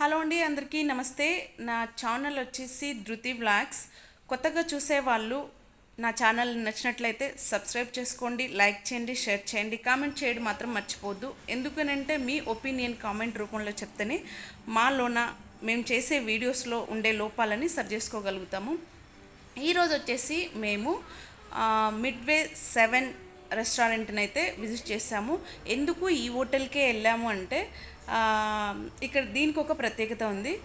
Hello అండి అందరికీ నమస్తే. నా ఛానల్ వచ్చేసి ధృతి వ్లాగ్స్. కొత్తగా చూసే వాళ్ళు నా ఛానల్ నచ్చినట్లయితే సబ్స్క్రైబ్ చేసుకోండి లైక్ చేయండి షేర్ చేయండి కామెంట్ చేయడం మాత్రం మర్చిపోవద్దు. ఎందుకనంటే మీ ఒపీనియన్ కామెంట్ రూపంలో చెప్తేనే మాలోన మేము చేసే వీడియోస్లో ఉండే లోపాలని సరి చేసుకోగలుగుతాము. ఈరోజు వచ్చేసి మేము మిడ్వే సెవెన్ రెస్టారెంట్ని అయితే విజిట్ చేసాము ఎందుకు ఈ హోటల్కే వెళ్ళాము అంటే ఇక్కడ దీనికి ఒక ప్రత్యేకత ఉంది.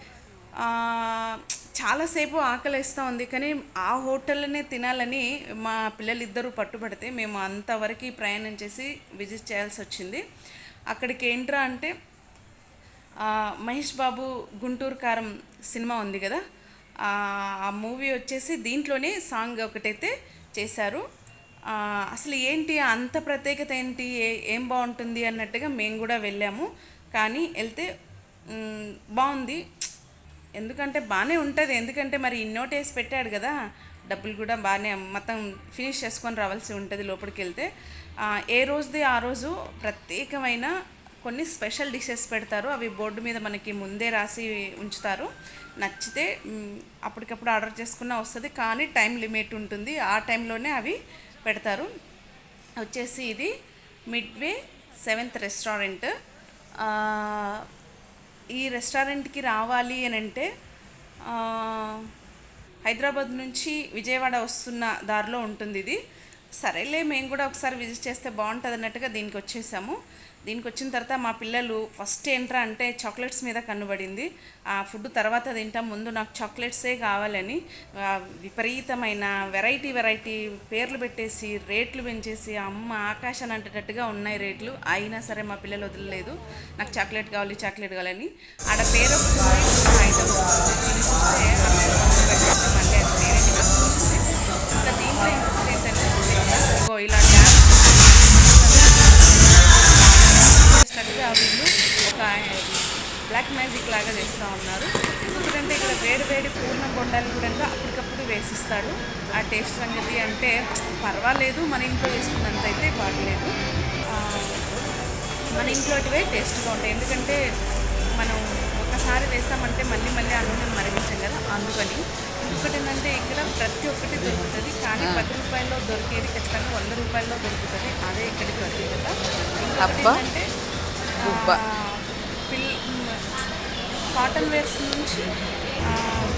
చాలాసేపు ఆకలిస్తూ ఉంది. కానీ ఆ హోటల్లోనే తినాలని మా పిల్లలిద్దరూ పట్టుబడితే మేము అంతవరకు ప్రయాణం చేసి విజిట్ చేయాల్సి వచ్చింది. అక్కడికి ఏంట్రా అంటే మహేష్ బాబు గుంటూరు కారం సినిమా ఉంది కదా? ఆ మూవీ వచ్చేసి దీంట్లోనే సాంగ్ ఒకటైతే చేశారు. అసలు ఏంటి అంత ప్రత్యేకత ఏంటి ఏ- ఏం బాగుంటుంది అన్నట్టుగా మేము కూడా వెళ్ళాము. కానీ వెళ్తే బాగుంది. ఎందుకంటే బాగానే ఉంటుంది. ఎందుకంటే మరి ఇన్నోట్ వేసి పెట్టాడు కదా డబ్బులు కూడా బాగానే మొత్తం ఫినిష్ చేసుకొని రావాల్సి ఉంటుంది లోపలికి వెళ్తే. ఏ రోజుది ఆ రోజు ప్రత్యేకమైన కొన్ని స్పెషల్ డిషెస్ పెడతారు. అవి బోర్డు మీద మనకి ముందే రాసి ఉంచుతారు. నచ్చితే అప్పటికప్పుడు ఆర్డర్ చేసుకున్నా వస్తుంది. కానీ టైం లిమిట్ ఉంటుంది. ఆ టైంలోనే అవి పెడతారు. వచ్చేసి ఇది మిడ్వే సెవెంత్ రెస్టారెంట్. ఈ రెస్టారెంట్కి రావాలి అని అంటే హైదరాబాద్ నుంచి విజయవాడ వస్తున్న దారిలో ఉంటుంది ఇది సరేలే మేము కూడా ఒకసారి విజిట్ చేస్తే బాగుంటుంది అన్నట్టుగా దీనికి వచ్చేసాము. దీనికి వచ్చిన తర్వాత మా పిల్లలు ఫస్ట్ ఏంట్రా అంటే చాక్లెట్స్ మీద కనబడింది ఆ ఫుడ్ తర్వాత తింటాం ముందు నాకు చాక్లెట్సే కావాలని విపరీతమైన వెరైటీ వెరైటీ పేర్లు పెట్టేసి రేట్లు పెంచేసి అమ్మ ఆకాశాన్ని అంటేటట్టుగా ఉన్నాయి రేట్లు. అయినా సరే మా పిల్లలు వదలలేదు. నాకు చాక్లెట్ కావాలి చాక్లెట్ కావాలని ఆడ పేరు ఐటమ్స్ చేస్తూ ఉన్నారు. ఎందుకంటే ఇక్కడ వేడి వేడి పూర్ణ బొండాలు కూడా అప్పటికప్పుడు వేసిస్తాడు ఆ టేస్ట్ సంగతి అంటే పర్వాలేదు మన ఇంట్లో చేసుకున్నంత అయితే బాగలేదు. మన ఇంట్లోటివే టేస్ట్గా ఉంటాయి. ఎందుకంటే మనం ఒకసారి వేసామంటే మళ్ళీ మళ్ళీ ఆ నూనెను మరిగించాం కదా అందుకని. ఇంకొకటి ఏంటంటే ఇక్కడ ప్రతి ఒక్కటి దొరుకుతుంది. కానీ పది రూపాయల్లో దొరికేది ఖచ్చితంగా వంద రూపాయల్లో దొరుకుతుంది. అదే ఇక్కడికి ప్రత్యేకత. ఇంకొకటి అబ్బా. ఏంటంటే కాటన్ వేర్స్ నుంచి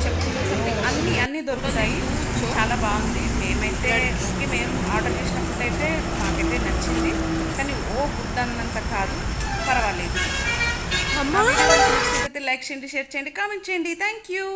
చెప్పులు సంథింగ్ అన్నీ అన్నీ దొరుకుతాయి. చాలా బాగుంది. మేమైతే మేము ఆర్డర్ చేసినప్పుడు అయితే మాకైతే నచ్చింది. కానీ ఓ గుడ్ అన్నంత కాదు. పర్వాలేదు. లైక్ చేయండి షేర్ చేయండి కామెంట్ చేయండి. Thank you